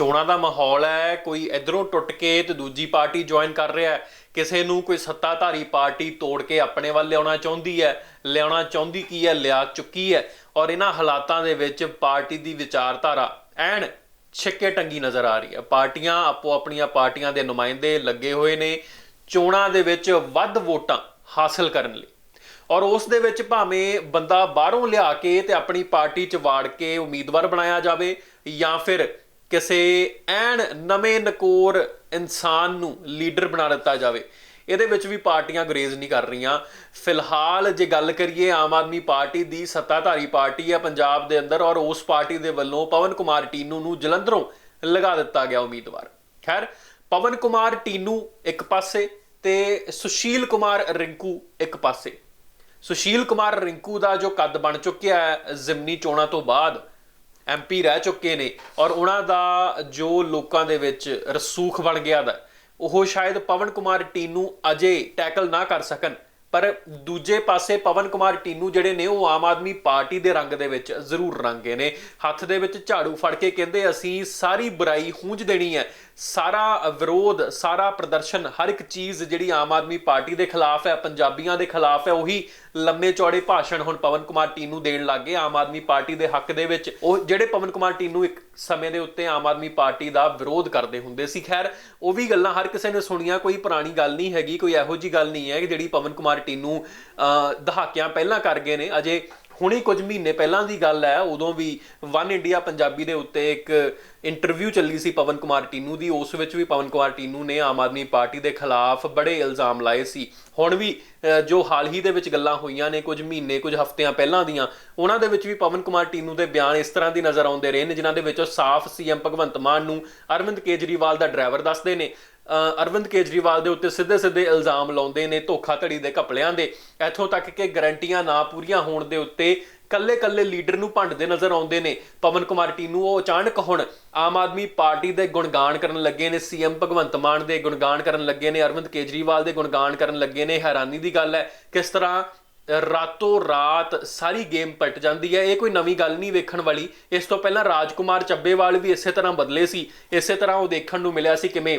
ਚੋਣਾਂ ਦਾ ਮਾਹੌਲ ਹੈ, ਕੋਈ ਇਧਰੋਂ ਟੁੱਟ ਕੇ ਤੇ ਦੂਜੀ ਪਾਰਟੀ ਜੁਆਇਨ ਕਰ ਰਿਹਾ ਹੈ। ਕਿਸੇ ਨੂੰ ਕੋਈ ਸੱਤਾਧਾਰੀ ਪਾਰਟੀ ਤੋੜ ਕੇ ਆਪਣੇ ਵੱਲ ਲਿਆਉਣਾ ਚਾਹੁੰਦੀ ਹੈ, ਲਿਆਉਣਾ ਚਾਹੁੰਦੀ ਕੀ ਹੈ, ਲਿਆ ਚੁੱਕੀ ਹੈ। ਔਰ ਇਹਨਾਂ ਹਾਲਾਤਾਂ ਦੇ ਵਿੱਚ ਪਾਰਟੀ ਦੀ ਵਿਚਾਰਧਾਰਾ ਐਨ ਛਿੱਕੇ ਟੰਗੀ ਨਜ਼ਰ ਆ ਰਹੀ ਹੈ। ਪਾਰਟੀਆਂ ਆਪੋ ਆਪਣੀਆਂ ਪਾਰਟੀਆਂ ਦੇ ਨੁਮਾਇੰਦੇ ਲੱਗੇ ਹੋਏ ਨੇ, ਚੋਣਾਂ ਦੇ ਵਿੱਚ ਵੱਧ ਵੋਟਾਂ ਹਾਸਲ ਕਰਨ ਲਈ। ਔਰ ਉਸ ਦੇ ਵਿੱਚ ਭਾਵੇਂ ਬੰਦਾ ਬਾਹਰੋਂ ਲਿਆ ਕੇ ਤੇ ਆਪਣੀ ਪਾਰਟੀ ਚ ਵਾੜ ਕੇ ਉਮੀਦਵਾਰ ਬਣਾਇਆ ਜਾਵੇ ਜਾਂ ਫਿਰ ਕਿਸੇ ਐਨ ਨਵੇਂ ਨਕੋਰ ਇਨਸਾਨ ਨੂੰ ਲੀਡਰ ਬਣਾ ਦਿੱਤਾ ਜਾਵੇ। ਇਹਦੇ ਵਿੱਚ ਵੀ ਪਾਰਟੀਆਂ ਗਰੇਜ਼ ਨਹੀਂ ਕਰ ਰਹੀਆਂ। ਫਿਲਹਾਲ ਜੇ ਗੱਲ ਕਰੀਏ ਆਮ ਆਦਮੀ ਪਾਰਟੀ ਦੀ, ਸੱਤਾਧਾਰੀ ਪਾਰਟੀ ਹੈ ਪੰਜਾਬ ਦੇ ਅੰਦਰ ਔਰ ਉਸ ਪਾਰਟੀ ਦੇ ਵੱਲੋਂ ਪਵਨ ਕੁਮਾਰ ਟੀਨੂ ਨੂੰ ਜਲੰਧਰੋਂ ਲਗਾ ਦਿੱਤਾ ਗਿਆ ਉਮੀਦਵਾਰ। ਖੈਰ, ਪਵਨ ਕੁਮਾਰ ਟੀਨੂ ਇੱਕ ਪਾਸੇ ਤੇ ਸੁਸ਼ੀਲ ਕੁਮਾਰ ਰਿੰਕੂ ਇੱਕ ਪਾਸੇ। ਸੁਸ਼ੀਲ ਕੁਮਾਰ ਰਿੰਕੂ ਦਾ ਜੋ ਕੱਦ ਬਣ ਚੁੱਕਿਆ ਹੈ, ਜ਼ਿਮਨੀ ਚੋਣਾਂ ਤੋਂ ਬਾਅਦ ਐਮਪੀ ਰਹਿ ਚੁੱਕੇ ਨੇ ਔਰ ਉਹਨਾਂ ਦਾ ਜੋ ਲੋਕਾਂ ਦੇ ਵਿੱਚ ਰਸੂਖ ਬਣ ਗਿਆ ਦਾ, ਉਹ ਸ਼ਾਇਦ ਪਵਨ ਕੁਮਾਰ ਟੀਨੂ ਅਜੇ ਟੈਕਲ ਨਾ ਕਰ ਸਕਣ, ਪਰ ਦੂਜੇ ਪਾਸੇ ਪਵਨ ਕੁਮਾਰ ਟੀਨੂ ਜਿਹੜੇ ਨੇ, ਉਹ ਆਮ ਆਦਮੀ ਪਾਰਟੀ ਦੇ ਰੰਗ ਦੇ ਵਿੱਚ ਜ਼ਰੂਰ ਰੰਗੇ ਨੇ। ਹੱਥ ਦੇ ਵਿੱਚ ਝਾੜੂ ਫੜ ਕੇ ਕਹਿੰਦੇ, ਅਸੀਂ ਸਾਰੀ ਬੁਰਾਈ ਹੂੰਝ ਦੇਣੀ ਹੈ। ਸਾਰਾ ਵਿਰੋਧ, ਸਾਰਾ ਪ੍ਰਦਰਸ਼ਨ, ਹਰ ਇੱਕ ਚੀਜ਼ ਜਿਹੜੀ ਆਮ ਆਦਮੀ ਪਾਰਟੀ ਦੇ ਖਿਲਾਫ ਹੈ, ਪੰਜਾਬੀਆਂ ਦੇ ਖਿਲਾਫ ਹੈ, ਉਹੀ ਲੰਮੇ ਚੌੜੇ ਭਾਸ਼ਣ ਹੁਣ ਪਵਨ ਕੁਮਾਰ ਟੀਨੂ ਦੇਣ ਲੱਗੇ ਆਮ ਆਦਮੀ ਪਾਰਟੀ ਦੇ ਹੱਕ ਦੇ ਵਿੱਚ ਉਹ ਜਿਹੜੇ ਪਵਨ ਕੁਮਾਰ ਟੀਨੂ ਇੱਕ ਸਮੇਂ ਦੇ ਉੱਤੇ ਆਮ ਆਦਮੀ ਪਾਰਟੀ ਦਾ ਵਿਰੋਧ ਕਰਦੇ ਹੁੰਦੇ ਸੀ। ਖੈਰ, ਉਹ ਵੀ ਗੱਲਾਂ ਹਰ ਕਿਸੇ ਨੇ ਸੁਣੀਆਂ, ਕੋਈ ਪੁਰਾਣੀ ਗੱਲ ਨਹੀਂ ਹੈਗੀ, ਕੋਈ ਇਹੋ ਜੀ ਗੱਲ ਨਹੀਂ ਹੈ ਕਿ ਜਿਹੜੀ ਪਵਨ ਕੁਮਾਰ ਟੀਨੂ ਦਹਾਕਿਆਂ ਪਹਿਲਾਂ ਕਰ ਗਏ ਨੇ। ਅਜੇ ਹੁਣੇ ਕੁਝ ਮਹੀਨੇ ਪਹਿਲਾਂ ਦੀ ਗੱਲ ਹੈ, ਉਦੋਂ ਵੀ ਵਨ ਇੰਡੀਆ ਪੰਜਾਬੀ ਦੇ ਉੱਤੇ ਇੱਕ ਇੰਟਰਵਿਊ ਚੱਲੀ ਸੀ ਪਵਨ ਕੁਮਾਰ ਟੀਨੂ ਦੀ, ਉਸ ਵਿੱਚ ਵੀ ਪਵਨ ਕੁਮਾਰ ਟੀਨੂ ਨੇ ਆਮ ਆਦਮੀ ਪਾਰਟੀ ਦੇ ਖਿਲਾਫ ਬੜੇ ਇਲਜ਼ਾਮ ਲਾਏ ਸੀ। ਹੁਣ ਵੀ ਜੋ ਹਾਲ ਹੀ ਦੇ ਵਿੱਚ ਗੱਲਾਂ ਹੋਈਆਂ ਨੇ, ਕੁਝ ਮਹੀਨੇ, ਕੁਝ ਹਫ਼ਤਿਆਂ ਪਹਿਲਾਂ ਦੀਆਂ, ਉਹਨਾਂ ਦੇ ਵਿੱਚ ਵੀ ਪਵਨ ਕੁਮਾਰ ਟੀਨੂ ਦੇ ਬਿਆਨ ਇਸ ਤਰ੍ਹਾਂ ਦੀ ਨਜ਼ਰ ਆਉਂਦੇ ਰਹੇ ਨੇ, ਜਿਨ੍ਹਾਂ ਦੇ ਵਿੱਚ ਉਹ ਸਾਫ਼ ਸੀਐਮ ਭਗਵੰਤ ਮਾਨ ਨੂੰ ਅਰਵਿੰਦ ਕੇਜਰੀਵਾਲ ਦਾ ਡਰਾਈਵਰ ਦੱਸਦੇ ਨੇ। ਅਰਵਿੰਦ ਕੇਜਰੀਵਾਲ ਦੇ ਉੱਤੇ ਸਿੱਧੇ ਸਿੱਧੇ ਇਲਜ਼ਾਮ ਲਾਉਂਦੇ ਨੇ ਧੋਖਾਧੜੀ ਦੇ ਘਪਲਿਆਂ ਦੇ। ਇੱਥੋਂ ਤੱਕ ਕਿ ਗਰੰਟੀਆਂ ਨਾ ਪੂਰੀਆਂ ਹੋਣ ਦੇ ਉੱਤੇ ਕੱਲੇ ਕੱਲੇ ਲੀਡਰ ਨੂੰ ਭੰਡਦੇ ਨਜ਼ਰ ਆਉਂਦੇ ਨੇ। ਪਵਨ ਕੁਮਾਰ ਟੀਨੂ ਉਹ ਅਚਾਨਕ ਹੁਣ ਆਮ ਆਦਮੀ ਪਾਰਟੀ ਦੇ ਗੁਣਗਾਨ ਕਰਨ ਲੱਗੇ ਨੇ। ਸੀਐਮ ਭਗਵੰਤ ਮਾਨ ਦੇ ਗੁਣਗਾਨ ਕਰਨ ਲੱਗੇ ਨੇ। ਅਰਵਿੰਦ ਕੇਜਰੀਵਾਲ ਦੇ ਗੁਣਗਾਨ ਕਰਨ ਲੱਗੇ ਨੇ। ਹੈਰਾਨੀ ਦੀ ਗੱਲ ਹੈ ਕਿਸ ਤਰ੍ਹਾਂ ਰਾਤੋਂ ਰਾਤ ਸਾਰੀ ਗੇਮ ਪਲਟ ਜਾਂਦੀ ਹੈ। ਇਹ ਕੋਈ ਨਵੀਂ ਗੱਲ ਨਹੀਂ ਵੇਖਣ ਵਾਲੀ। ਇਸ ਤੋਂ ਪਹਿਲਾਂ ਰਾਜਕੁਮਾਰ ਚੱਬੇਵਾਲ ਵੀ ਇਸੇ ਤਰ੍ਹਾਂ ਬਦਲੇ ਸੀ। ਇਸੇ ਤਰ੍ਹਾਂ ਉਹ ਦੇਖਣ ਨੂੰ ਮਿਲਿਆ ਸੀ ਕਿਵੇਂ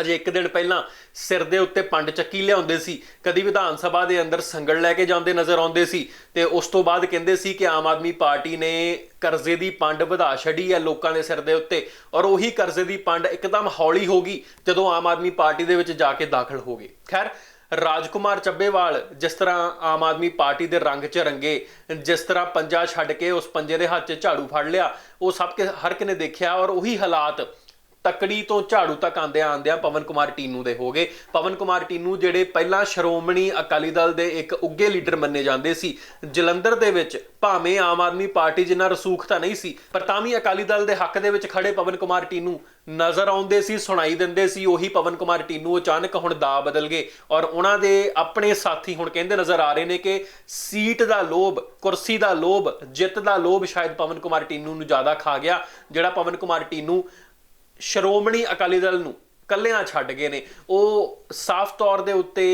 ਅਜੇ ਇੱਕ ਦਿਨ ਪਹਿਲਾਂ ਸਿਰ ਦੇ ਉੱਤੇ ਪੰਡ ਚੱਕੀ ਲਿਆਉਂਦੇ ਸੀ, ਕਦੀ ਵਿਧਾਨ ਸਭਾ ਦੇ ਅੰਦਰ ਸੰਗਲ ਲੈ ਕੇ ਜਾਂਦੇ ਨਜ਼ਰ ਆਉਂਦੇ ਸੀ ਤੇ ਉਸ ਤੋਂ ਬਾਅਦ ਕਹਿੰਦੇ ਸੀ ਕਿ ਆਮ ਆਦਮੀ ਪਾਰਟੀ ਨੇ ਕਰਜ਼ੇ ਦੀ ਪੰਡ ਵਧਾ ਛੱਡੀ ਹੈ ਲੋਕਾਂ ਦੇ ਸਿਰ ਦੇ ਉੱਤੇ ਔਰ ਉਹੀ ਕਰਜ਼ੇ ਦੀ ਪੰਡ ਇੱਕਦਮ ਹੌਲੀ ਹੋ ਗਈ ਜਦੋਂ ਆਮ ਆਦਮੀ ਪਾਰਟੀ ਦੇ ਵਿੱਚ ਜਾ ਕੇ ਦਾਖਲ ਹੋ ਗਏ। ਖੈਰ, ਰਾਜਕੁਮਾਰ ਚੱਬੇਵਾਲ ਜਿਸ ਤਰ੍ਹਾਂ ਆਮ ਆਦਮੀ ਪਾਰਟੀ ਦੇ ਰੰਗ 'ਚ ਰੰਗੇ, ਜਿਸ ਤਰ੍ਹਾਂ ਪੰਜਾ ਛੱਡ ਕੇ ਉਸ ਪੰਜੇ ਦੇ ਹੱਥ 'ਚ ਝਾੜੂ ਫੜ ਲਿਆ, ਉਹ ਸਭ ਕੇ ਹਰ ਇੱਕ ਨੇ ਦੇਖਿਆ ਔਰ ਉਹੀ ਹਾਲਾਤ ਤਕੜੀ ਤੋਂ ਝਾੜੂ ਤੱਕ ਆਂਦਿਆਂ ਆਂਦਿਆਂ ਪਵਨ ਕੁਮਾਰ ਟੀਨੂ ਦੇ ਹੋ ਗਏ। ਪਵਨ ਕੁਮਾਰ ਟੀਨੂ ਜਿਹੜੇ ਪਹਿਲਾਂ ਸ਼੍ਰੋਮਣੀ ਅਕਾਲੀ ਦਲ ਦੇ ਇੱਕ ਉੱਗੇ ਲੀਡਰ ਮੰਨੇ ਜਾਂਦੇ ਸੀ, ਜਲੰਧਰ ਦੇ ਵਿੱਚ ਭਾਵੇਂ ਆਮ ਆਦਮੀ ਪਾਰਟੀ ਜਿੰਨਾ ਰਸੂਖ ਤਾਂ ਨਹੀਂ ਸੀ, ਪਰ ਤਾਂ ਵੀ ਅਕਾਲੀ ਦਲ ਦੇ ਹੱਕ ਦੇ ਵਿੱਚ ਖੜੇ ਪਵਨ ਕੁਮਾਰ ਟੀਨੂ ਨਜ਼ਰ ਆਉਂਦੇ ਸੀ, ਸੁਣਾਈ ਦਿੰਦੇ ਸੀ, ਉਹੀ ਪਵਨ ਕੁਮਾਰ ਟੀਨੂ ਅਚਾਨਕ ਹੁਣ ਦਾ ਬਦਲ ਗਏ ਔਰ ਉਹਨਾਂ ਦੇ ਆਪਣੇ ਸਾਥੀ ਹੁਣ ਕਹਿੰਦੇ ਨਜ਼ਰ ਆ ਰਹੇ ਨੇ ਕਿ ਸੀਟ ਦਾ ਲੋਭ, ਕੁਰਸੀ ਦਾ ਲੋਭ, ਜਿੱਤ ਦਾ ਲੋਭ ਸ਼ਾਇਦ ਪਵਨ ਕੁਮਾਰ ਟੀਨੂ ਨੂੰ ਜ਼ਿਆਦਾ ਖਾ ਗਿਆ, ਜਿਹੜਾ ਪਵਨ ਕੁਮਾਰ ਟੀਨੂ ਸ਼੍ਰੋਮਣੀ ਅਕਾਲੀ ਦਲ ਨੂੰ ਕੱਲਿਆਂ ਛੱਡ ਗਏ ਨੇ। ਉਹ ਸਾਫ਼ ਤੌਰ ਦੇ ਉੱਤੇ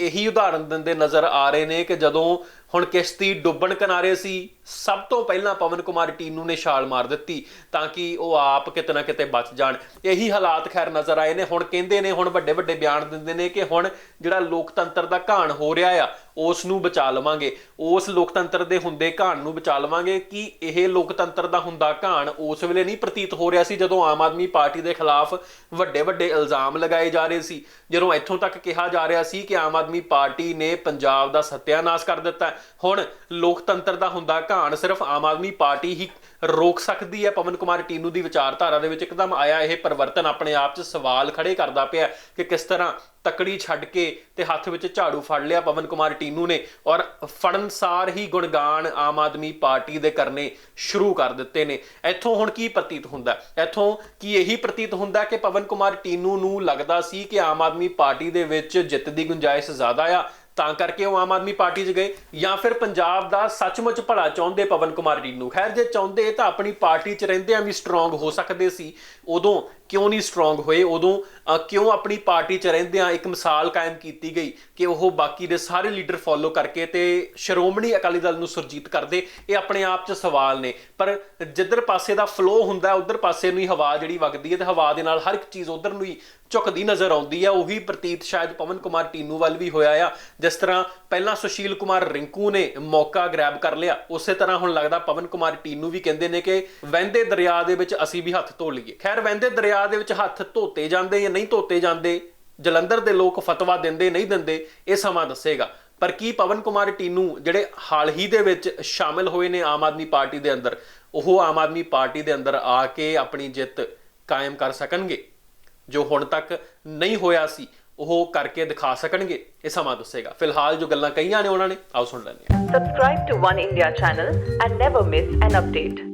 ਇਹੀ ਉਦਾਹਰਨ ਦਿੰਦੇ ਨਜ਼ਰ ਆ ਰਹੇ ਨੇ ਕਿ ਜਦੋਂ ਹੁਣ ਕਿਸ਼ਤੀ ਡੁੱਬਣ ਕਿਨਾਰੇ ਸੀ, ਸਭ ਤੋਂ ਪਹਿਲਾਂ ਪਵਨ ਕੁਮਾਰ ਟੀਨੂ ਨੇ ਛਾਲ ਮਾਰ ਦਿੱਤੀ ਤਾਂ ਕਿ ਉਹ ਆਪ ਕਿਤੇ ਨਾ ਕਿਤੇ ਬਚ ਜਾਣ। ਇਹੀ ਹਾਲਾਤ ਖੈਰ ਨਜ਼ਰ ਆਏ ਨੇ। ਹੁਣ ਕਹਿੰਦੇ ਨੇ, ਹੁਣ ਵੱਡੇ ਵੱਡੇ ਬਿਆਨ ਦਿੰਦੇ ਨੇ ਕਿ ਹੁਣ ਜਿਹੜਾ ਲੋਕਤੰਤਰ ਦਾ ਘਾਣ ਹੋ ਰਿਹਾ ਆ, ਉਸ ਨੂੰ ਬਚਾ ਲਵਾਂਗੇ। ਉਸ ਲੋਕਤੰਤਰ ਦੇ ਹੁੰਦੇ ਘਾਣ ਨੂੰ ਬਚਾ ਲਵਾਂਗੇ ਕਿ ਇਹ ਲੋਕਤੰਤਰ ਦਾ ਹੁੰਦਾ ਘਾਣ ਉਸ ਵੇਲੇ ਨਹੀਂ ਪ੍ਰਤੀਤ ਹੋ ਰਿਹਾ ਸੀ, ਜਦੋਂ ਆਮ ਆਦਮੀ ਪਾਰਟੀ ਦੇ ਖਿਲਾਫ ਵੱਡੇ ਵੱਡੇ ਇਲਜ਼ਾਮ ਲਗਾਏ ਜਾ ਰਹੇ ਸੀ। ਜਦੋਂ ਇੱਥੋਂ ਤੱਕ ਕਿਹਾ ਜਾ ਰਿਹਾ ਸੀ ਕਿ ਆਮ ਆਦਮੀ ਪਾਰਟੀ ਨੇ ਪੰਜਾਬ ਦਾ ਸੱਤਿਆਨਾਸ਼ ਕਰ ਦਿੱਤਾ। ਹੁਣ ਲੋਕਤੰਤਰ ਦਾ ਹੁੰਦਾ ਘਾਣ, ਸਿਰਫ ਆਮ ਆਦਮੀ ਪਾਰਟੀ ਹੀ ਰੋਕ ਸਕਦੀ ਹੈ। ਪਵਨ ਕੁਮਾਰ ਟੀਨੂ ਦੀ ਵਿਚਾਰਧਾਰਾ ਦੇ ਵਿੱਚ ਇੱਕਦਮ ਆਇਆ ਇਹ ਪਰਿਵਰਤਨ। ਆਪਣੇ ਆਪ 'ਚ ਸਵਾਲ ਖੜੇ ਕਰਦਾ ਪਿਆ ਕਿ ਕਿਸ ਤਰ੍ਹਾਂ ਤਕੜੀ ਛੱਡ ਕੇ ਤੇ ਹੱਥ ਵਿੱਚ ਝਾੜੂ ਫੜ ਲਿਆ ਪਵਨ ਕੁਮਾਰ ਟੀਨੂ ਨੇ ਔਰ ਫੜਨ ਸਾਰ ਹੀ ਗੁਣਗਾਨ ਆਮ ਆਦਮੀ ਪਾਰਟੀ ਦੇ ਕਰਨੇ ਸ਼ੁਰੂ ਕਰ ਦਿੱਤੇ ਨੇ। ਇੱਥੋਂ ਹੁਣ ਕੀ ਪ੍ਰਤੀਤ ਹੁੰਦਾ? ਇੱਥੋਂ ਕੀ ਇਹੀ ਪ੍ਰਤੀਤ ਹੁੰਦਾ ਕਿ ਪਵਨ ਕੁਮਾਰ ਟੀਨੂ ਨੂੰ ਲੱਗਦਾ ਸੀ ਕਿ ਆਮ ਆਦਮੀ ਪਾਰਟੀ ਦੇ ਵਿੱਚ ਜਿੱਤ ਦੀ ਗੁੰਜਾਇਸ਼ ਜ਼ਿਆਦਾ ਆ ਤਾਂ ਕਰਕੇ ਉਹ ਆਮ ਆਦਮੀ ਪਾਰਟੀ 'ਚ ਗਏ ਜਾਂ ਫਿਰ ਪੰਜਾਬ ਦਾ ਸੱਚਮੁੱਚ ਭਲਾ ਚਾਹੁੰਦੇ ਪਵਨ ਕੁਮਾਰ ਟੀਨੂ ਖੈਰ, ਜੇ ਚਾਹੁੰਦੇ ਤਾਂ ਆਪਣੀ ਪਾਰਟੀ 'ਚ ਰਹਿੰਦਿਆਂ ਵੀ ਸਟਰੋਂਗ ਹੋ ਸਕਦੇ ਸੀ। ਉਦੋਂ ਕਿਉਂ ਨਹੀਂ ਸਟਰੋਂਗ ਹੋਏ? ਉਦੋਂ ਕਿਉਂ ਆਪਣੀ ਪਾਰਟੀ 'ਚ ਰਹਿੰਦਿਆਂ ਇੱਕ ਮਿਸਾਲ ਕਾਇਮ ਕੀਤੀ ਗਈ ਕਿ ਉਹ ਬਾਕੀ ਦੇ ਸਾਰੇ ਲੀਡਰ ਫੋਲੋ ਕਰਕੇ ਤੇ ਸ਼੍ਰੋਮਣੀ ਅਕਾਲੀ ਦਲ ਨੂੰ ਸੁਰਜੀਤ ਕਰਦੇ? ਇਹ ਆਪਣੇ ਆਪ 'ਚ ਸਵਾਲ ਨੇ। ਪਰ ਜਿੱਧਰ ਪਾਸੇ ਦਾ ਫਲੋ ਹੁੰਦਾ, ਉਧਰ ਪਾਸੇ ਨੂੰ ਹੀ ਹਵਾ ਜਿਹੜੀ ਵਗਦੀ ਹੈ ਤੇ ਹਵਾ ਦੇ ਨਾਲ ਹਰ ਇੱਕ ਚੀਜ਼ ਉਧਰ ਨੂੰ ਹੀ ਝੁਕਦੀ ਨਜ਼ਰ ਆਉਂਦੀ ਹੈ। ਉਹੀ ਪ੍ਰਤੀਤ ਸ਼ਾਇਦ ਪਵਨ ਕੁਮਾਰ ਟੀਨੂ ਵੱਲ ਵੀ ਹੋਇਆ ਆ। ਜਿਸ ਤਰ੍ਹਾਂ ਪਹਿਲਾਂ ਸੁਸ਼ੀਲ ਕੁਮਾਰ ਰਿੰਕੂ ਨੇ ਮੌਕਾ ਗ੍ਰੈਬ ਕਰ ਲਿਆ, ਉਸੇ ਤਰ੍ਹਾਂ ਹੁਣ ਲੱਗਦਾ ਪਵਨ ਕੁਮਾਰ ਟੀਨੂ ਵੀ ਕਹਿੰਦੇ ਨੇ ਕਿ ਵਹਿੰਦੇ ਦਰਿਆ ਦੇ ਵਿੱਚ ਅਸੀਂ ਵੀ ਹੱਥ ਧੋ ਲਈਏ। ਖੈਰ, ਵਹਿੰਦੇ ਦਰਿਆ ਦੇ ਵਿੱਚ ਹੱਥ ਧੋਤੇ ਜਾਂਦੇ ਜਾਂ ਨਹੀਂ ਧੋਤੇ ਜਾਂਦੇ, ਜਲੰਧਰ ਦੇ ਲੋਕ ਫਤਵਾ ਦਿੰਦੇ, ਨਹੀਂ ਦਿੰਦੇ, ਇਹ ਸਮਾਂ ਦੱਸੇਗਾ। ਪਰ ਕੀ ਪਵਨ ਕੁਮਾਰ ਟੀਨੂ ਜਿਹੜੇ ਹਾਲ ਹੀ ਦੇ ਵਿੱਚ ਸ਼ਾਮਿਲ ਹੋਏ ਨੇ ਆਮ ਆਦਮੀ ਪਾਰਟੀ ਦੇ ਅੰਦਰ, ਉਹ ਆਮ ਆਦਮੀ ਪਾਰਟੀ ਦੇ ਅੰਦਰ ਆ ਕੇ ਆਪਣੀ ਜਿੱਤ ਕਾਇਮ ਕਰ ਸਕਣਗੇ? ਜੋ ਹੁਣ ਤੱਕ ਨਹੀਂ ਹੋਇਆ ਸੀ, ਉਹ ਕਰਕੇ ਦਿਖਾ ਸਕਣਗੇ, ਇਹ ਸਮਾਂ ਦੱਸੇਗਾ। ਫਿਲਹਾਲ ਜੋ ਗੱਲਾਂ ਕਹੀਆਂ ਨੇ ਉਹਨਾਂ ਨੇ, ਆਓ ਸੁਣ ਲੈਂਦੇ ਹਾਂ। Subscribe to One India channel and never miss an update.